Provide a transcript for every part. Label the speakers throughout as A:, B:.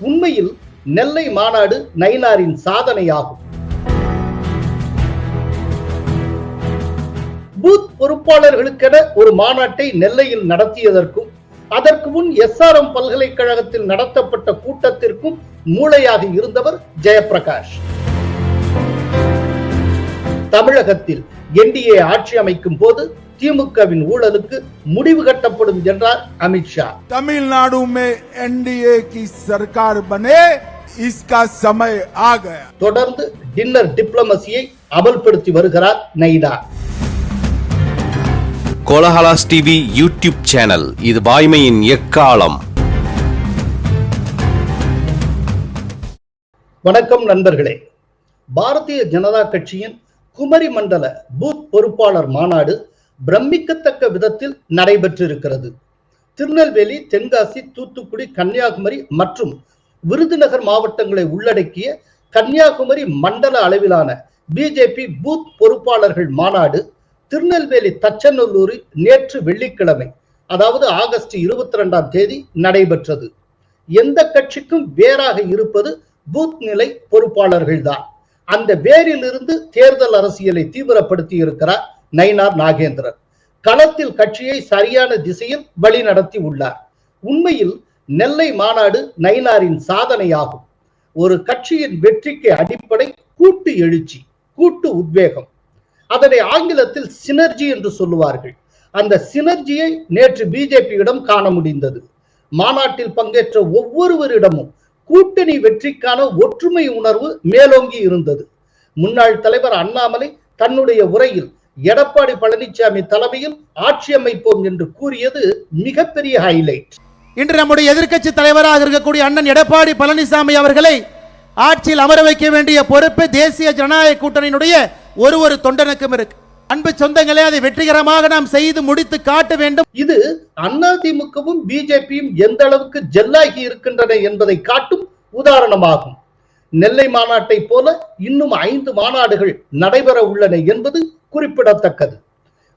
A: உண்மையில் நெல்லை மாநாடு நயினாரின் சாதனையாகும். பூத் பொறுப்பாளர்களுக்கென ஒரு மாநாட்டை நெல்லையில் நடத்தியதற்கும் அதற்கு முன் எஸ்ஆர்எம் பல்கலைக்கழகத்தில் நடத்தப்பட்ட கூட்டத்திற்கும் மூளையாக இருந்தவர் ஜெயபிரகாஷ் தமிழகத்தில் என்டிஏ ஆட்சி அமைக்கும் போது திமுகவின் ஊழலுக்கு முடிவு கட்டப்படும் என்றார் அமித்ஷா
B: தமிழ்நாடு சர்க்கார் பனே சமய ஆக.
A: தொடர்ந்து டின்னர் டிப்ளமசியை அமல்படுத்தி வருகிறார் நைடா
C: கோலஹலாஸ் டிவி யூடியூப் சேனல் இது வாய்மையின் எக்காலம்.
A: வணக்கம் நண்பர்களே. பாரதிய ஜனதா கட்சியின் குமரி மண்டல பூத் பொறுப்பாளர் மாநாடு பிரமிக்கத்தக்க விதத்தில் நடைபெற்றிருக்கிறது. திருநெல்வேலி தென்காசி தூத்துக்குடி கன்னியாகுமரி மற்றும் விருதுநகர் மாவட்டங்களை உள்ளடக்கிய கன்னியாகுமரி மண்டல அளவிலான பிஜேபி பூத் பொறுப்பாளர்கள் மாநாடு திருநெல்வேலி தச்சநல்லூரில் நேற்று வெள்ளிக்கிழமை அதாவது ஆகஸ்ட் இருபத்தி ரெண்டாம் தேதி நடைபெற்றது. எந்த கட்சிக்கும் வேறாக இருப்பது பூத் நிலை பொறுப்பாளர்கள்தான். அந்த வேரிலிருந்து தேர்தல் அரசியலை தீவிரப்படுத்தி இருக்கிறார் நயினார் நாகேந்திரன். களத்தில் கட்சியை சரியான திசையில் வழி நடத்தி உள்ளார். உண்மையில் நெல்லை மாநாடு நயினாரின் சாதனையாகும். ஒரு கட்சியின் வெற்றிக்கு அடிப்படை கூட்டு எழுச்சி கூட்டு உத்வேகம். அதனை ஆங்கிலத்தில் சினர்ஜி என்று சொல்லுவார்கள். அந்த சினர்ஜியை நேற்று பிஜேபியிடம் காண முடிந்தது. மாநாட்டில் பங்கேற்ற ஒவ்வொருவரிடமும் கூட்டணி வெற்றிக்கான ஒற்றுமை உணர்வு மேலோங்கி இருந்தது. முன்னாள் தலைவர் அண்ணாமலை தன்னுடைய உரையில் எடப்பாடி பழனிசாமி தலைமையில் ஆட்சி அமைப்போம் என்று கூறியது மிகப்பெரிய ஹைலைட்
D: இன்று நம்முடைய எதிர்க்கட்சி தலைவராக இருக்கக்கூடிய அண்ணன் எடப்பாடி பழனிசாமி அவர்களை ஆட்சியில் அமர வைக்க வேண்டிய பொறுப்பு தேசிய ஜனநாயக கூட்டணியினுடைய ஒரு ஒரு தொண்டனுக்கும் இருக்கு. அன்பு சொந்தங்களே அதை வெற்றிகரமாக நாம் செய்து முடித்து காட்ட வேண்டும்.
A: இது அதிமுகவும் பிஜேபியும் எந்த அளவுக்கு ஜெல்லாகி இருக்கின்றன என்பதை காட்டும் உதாரணமாகும். நெல்லை மாநாட்டை போல இன்னும் ஐந்து மாநாடுகள் நடைபெற உள்ளன என்பது குறிப்பிடத்தக்கது.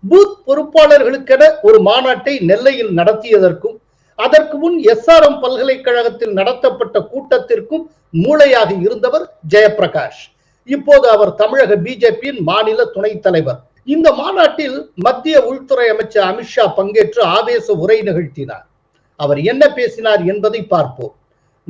A: பூத் பொறுப்பாளர்களுக்கென ஒரு மாநாட்டை நெல்லையில் நடத்தியதற்கும் அதற்கு முன் எஸ்ஆர்எம் பல்கலைக்கழகத்தில் நடத்தப்பட்ட கூட்டத்திற்கும் மூளையாக இருந்தவர் ஜெயபிரகாஷ் இப்போது அவர் தமிழக பிஜேபியின் மாநில துணைத் தலைவர். இந்த மாநாட்டில் மத்திய உள்துறை அமைச்சர் அமித்ஷா பங்கேற்று ஆவேச உரை நிகழ்த்தினார். அவர் என்ன பேசினார் என்பதை பார்ப்போம்.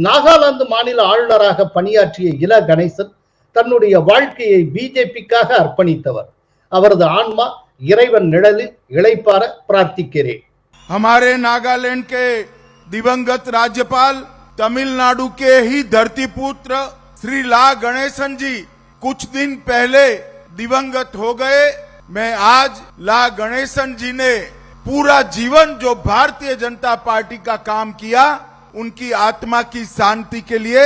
A: நாகாலாந்து மாநில ஆளுநராக பணியாற்றிய இல கணேசன் தன்னுடைய வாழ்க்கையை பிஜேபிக்காக அர்ப்பணித்தவர் அவரது ஆன்மா இறைவன் நிழலில் இளைப்பார பிரார்த்திக்கிறேன்
B: हमारे नागालैंड के दिवंगत राज्यपाल तमिलनाडु के ही धरती पुत्र श्री ला गणेशन जी कुछ दिन पहले दिवंगत हो गए मैं आज ला गणेशन जी ने पूरा जीवन जो भारतीय जनता पार्टी का काम किया उनकी आत्मा की शांति के लिए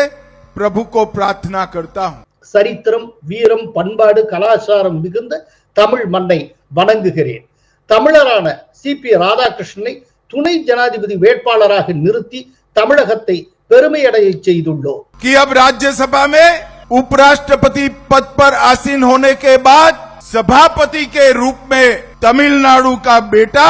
B: प्रभु को प्रार्थना करता हूँ
A: சரித்திரம் வீரம் பண்பாடு கலாச்சாரம் மிகுந்த தமிழ் மண்ணை வணங்குகிறேன் தமிழரான சி பி ராதாகிருஷ்ணனை துணை ஜனாதிபதி வேட்பாளராக நிறுத்தி தமிழகத்தை பெருமையடைய செய்துள்ளோம்
B: कि अब राज्यसभा में उपराष्ट्रपति पद पर आसीन होने के बाद सभापति के रूप में तमिलनाडु का बेटा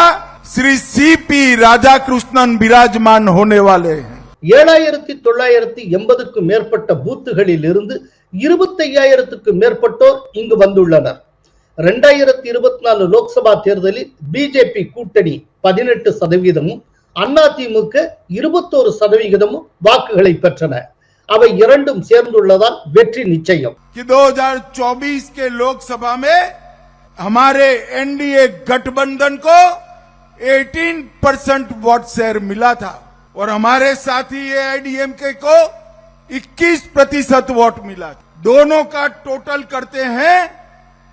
B: श्री सी पी राधाकृष्णन विराजमान होने वाले हैं
A: ஏழாயிரத்தி தொள்ளாயிரத்தி எண்பதுக்கும் மேற்பட்ட பூத்துகளில் இருந்து இருபத்தையாயிரத்துக்கும் மேற்பட்டோர் இங்கு வந்துள்ளனர் இரண்டாயிரத்தி இருபத்தி நாலு லோக்சபா தேர்தலில் பிஜேபி கூட்டணி பதினெட்டு சதவீதமும் அதிமுக இருபத்தோரு சதவிகிதமும் வாக்குகளை பெற்றன அவை இரண்டும் சேர்ந்துள்ளதால் வெற்றி நிச்சயம்
B: कि 2024 के लोकसभा में हमारे एनडीए गठबंधन को 18 परसेंट वोट शेयर मिला था और हमारे साथी एआईडीएमके को 21 प्रतिशत वोट मिला था दोनों का टोटल करते हैं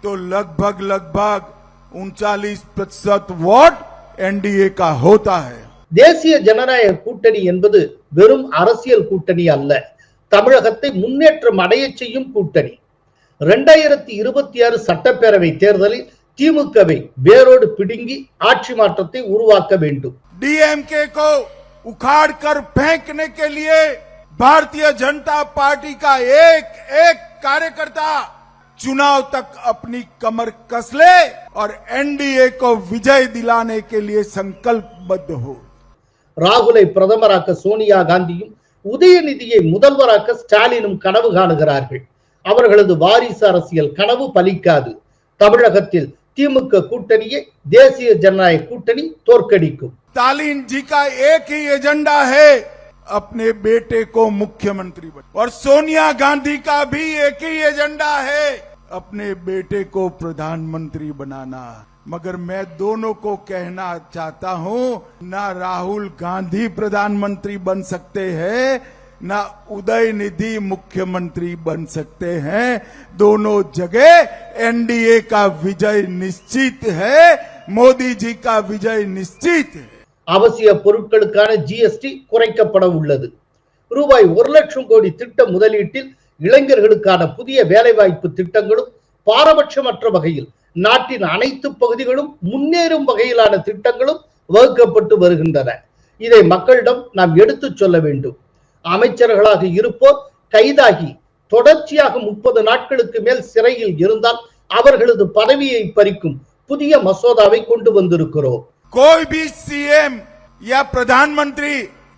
B: तो लगभग लगभग उनचालीस प्रतिशत वोट एनडीए का होता है
A: தேசிய ஜனநாயக கூட்டணி என்பது வெறும் அரசியல் கூட்டணி அல்ல தமிழகத்தை முன்னேற்றம் அடைய செய்யும் கூட்டணி இரண்டாயிரத்தி இருபத்தி ஆறு சட்டப்பேரவை தேர்தலில் திமுகவை வேரோடு பிடுங்கி ஆட்சி மாற்றத்தை உருவாக்க வேண்டும்
B: डीएमके को उखाड़ कर फेंकने के लिए भारतीय जनता पार्टी का एक एक कार्यकर्ता चुनाव तक अपनी कमर कस ले और एनडीए को विजय दिलाने के लिए संकल्पबद्ध हो
A: ராகுலை பிரதமராக்க சோனியா காந்தியும் உதயநிதியை முதல்வராக்க ஸ்டாலினும் கனவு காணுகிறார்கள் அவர்களது வாரிசு அரசியல் கனவு பலிக்காது தமிழகத்தில் திமுக கூட்டணியை தேசிய ஜனநாயக கூட்டணி தோற்கடிக்கும்
B: स्टालिन जी का एक ही एजेंडा है अपने बेटे को मुख्यमंत्री बन और सोनिया गांधी का भी एक ही एजेंडा है अपने बेटे को प्रधानमंत्री बनाना मगर मैं दोनों को कहना चाहता हूं ना राहुल गांधी प्रधानमंत्री बन सकते हैं ना उदय निधि मुख्यमंत्री बन सकते हैं दोनों जगह एनडीए का विजय निश्चित है मोदी जी का विजय निश्चित है
A: அவசிய பொருட்களுக்கான ஜிஎஸ்டி குறைக்கப்பட உள்ளது ரூபாய் ஒரு லட்சம் கோடி திட்ட முதலீட்டில் இளைஞர்களுக்கான புதிய வேலைவாய்ப்பு திட்டங்களும் பாரபட்சமற்ற வகையில் நாட்டின் அனைத்து பகுதிகளும் முன்னேறும் வகையிலான திட்டங்களும் வகுக்கப்பட்டு வருகின்றன இதை மக்களிடம் நாம் எடுத்துச் சொல்ல வேண்டும் அமைச்சர்களாக இருப்போர் கைதாகி தொடர்ச்சியாக முப்பது நாட்களுக்கு மேல் சிறையில் இருந்தால் அவர்களது பதவியை பறிக்கும் புதிய மசோதாவை கொண்டு வந்திருக்கிறோம்
B: कोई भी सीएम या प्रधानमंत्री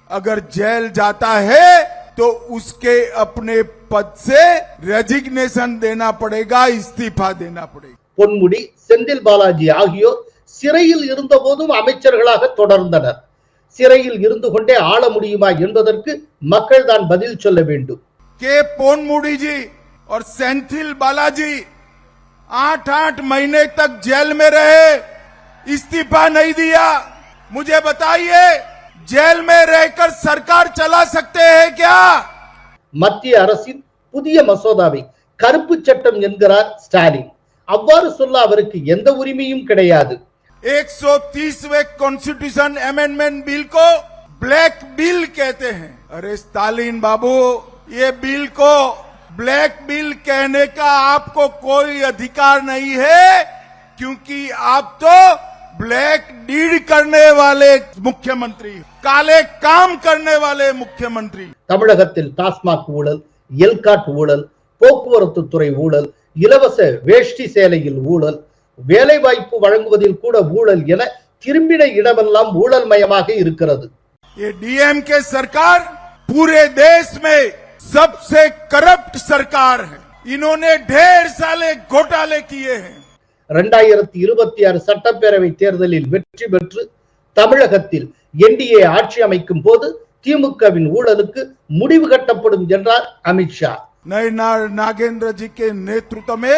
B: अगर जेल जाता है तो उसके अपने पद से रेजिग्नेशन देना पड़ेगा इस्तीफा देना पड़ेगा
A: பொன்முடி செந்தில் பாலாஜி ஆகியோர் சிறையில் இருந்த போதும் அமைச்சர்களாக தொடர்ந்தனர் சிறையில் இருந்து கொண்டே ஆள முடியுமா என்பதற்கு மக்கள் தான் பதில் சொல்ல வேண்டும்
B: के पोनमुड़ी जी और सेंथिल बालाजी आठ आठ महीने तक जेल में रहे इस्तीफा नहीं दिया मुझे बताइए जेल में रहकर सरकार चला सकते हैं क्या
A: மத்திய அரசின் புதிய மசோதாவை கருப்பு சட்டம் என்கிறார் ஸ்டாலின் அவ்வாறு சொல்ல அவருக்கு எந்த உரிமையும் கிடையாது
B: 130वें कॉन्स्टिट्यूशन अमेंडमेंट बिल को ब्लैक बिल कहते हैं अरे स्टालिन बाबू ये बिल को ब्लैक बिल कहने का आपको कोई अधिकार नहीं है क्योंकि आप तो ब्लैक डीड करने वाले मुख्यमंत्री काले काम करने वाले मुख्यमंत्री
A: தமிழகத்தில் டாஸ்மாக் ஊழல் எல்காட் ஊழல் போக்குவரத்து துறை ஊழல் இலவச வேஷ்டி சேலையில் ஊழல் வேலை வாய்ப்பு வழங்குவதில் கூட ஊழல் என திரும்பின இடமெல்லாம் ஊழல் மயமாக இருக்கிறது
B: ये डीएम के सरकार पूरे देश में सबसे करप्ट सरकार है इन्होंने ढेर सारे घोटाले किए हैं
A: இரண்டாயிரத்தி இருபத்தி ஆறு சட்டப்பேரவை தேர்தலில் வெற்றி பெற்று தமிழகத்தில் என்டிஏ ஆட்சி அமைக்கும் போது திமுகவின் ஊழலுக்கு முடிவு கட்டப்படும் என்றார் அமித்ஷா
B: नए ना- नागेंद्र जी के नेतृत्व में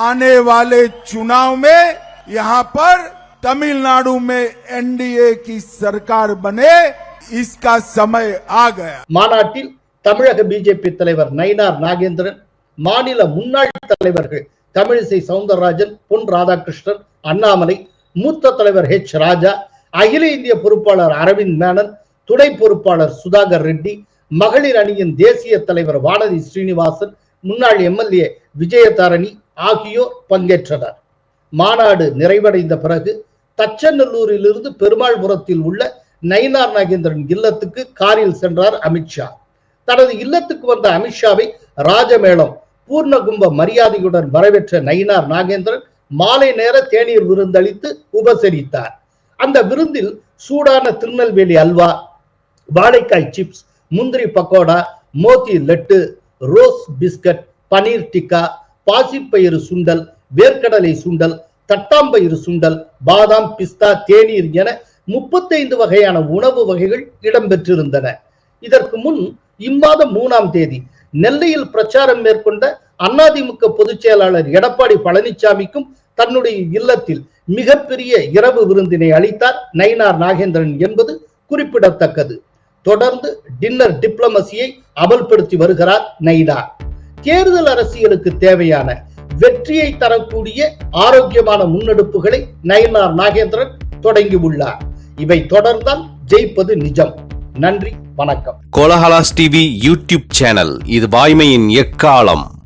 B: आने वाले चुनाव में यहाँ पर तमिलनाडु में एनडीए की सरकार बने इसका समय आ गया
A: மாநாட்டில் தமிழக பிஜேபி தலைவர் நயினார் நாகேந்திரன் மாநில முன்னாள் தலைவர்கள் தமிழிசை சவுந்தரராஜன் பொன் ராதாகிருஷ்ணன் அண்ணாமலை மூத்த தலைவர் ஹெச் ராஜா அகில இந்திய பொறுப்பாளர் அரவிந்த் மேனன் துணை பொறுப்பாளர் சுதாகர் ரெட்டி மகளிர் அணியின் தேசிய தலைவர் வானதி ஸ்ரீனிவாசன் முன்னாள் எம்எல்ஏ விஜயதாரணி ஆகியோர் பங்கேற்றனர். மாநாடு நிறைவடைந்த பிறகு தச்சநல்லூரிலிருந்து பெருமாள்புரத்தில் உள்ள நயினார் நாகேந்திரன் இல்லத்துக்கு காரில் சென்றார் அமித்ஷா தனது இல்லத்துக்கு வந்த அமித்ஷாவை ராஜமேளம் பூர்ணகும்ப மரியாதையுடன் வரவேற்ற நயினார் நாகேந்திரன் மாலை நேர தேநீர் விருந்தளித்து உபசரித்தார். அந்த விருந்தில் சூடான திருநெல்வேலி அல்வா வாழைக்காய் சிப்ஸ் முந்திரி பக்கோடா மோத்தி லட்டு ரோஸ் பிஸ்கட் பனீர் டிக்கா பாசிப்பயிறு சுண்டல் வேர்க்கடலை சுண்டல் தட்டாம்பயிறு சுண்டல் பாதாம் பிஸ்தா தேநீர் என முப்பத்தைந்து வகையான உணவு வகைகள் இடம்பெற்றிருந்தன. இதற்கு முன் இம்மாதம் மூணாம் தேதி நெல்லையில் பிரச்சாரம் மேற்கொண்ட அதிமுக பொதுச் செயலாளர் எடப்பாடி பழனிசாமிக்கும் தன்னுடைய இல்லத்தில் மிகப்பெரிய இரவு விருந்தினை அளித்தார் நயினார் நாகேந்திரன் என்பது குறிப்பிடத்தக்கது. தொடர்ந்து டின்னர் டிப்ளமசியை அமல்படுத்தி வருகிறார் நைனார் தேர்தல் அரசியலுக்கு தேவையான வெற்றியை தரக்கூடிய ஆரோக்கியமான முன்னெடுப்புகளை நயனார் நாகேந்திரன் தொடங்கியுள்ளார் இவை தொடர்ந்தால் ஜெயிப்பது நிஜம். நன்றி வணக்கம்.
C: கோலஹலாஸ் டிவி யூடியூப் சேனல் இது வாய்மையின் எக்காலம்.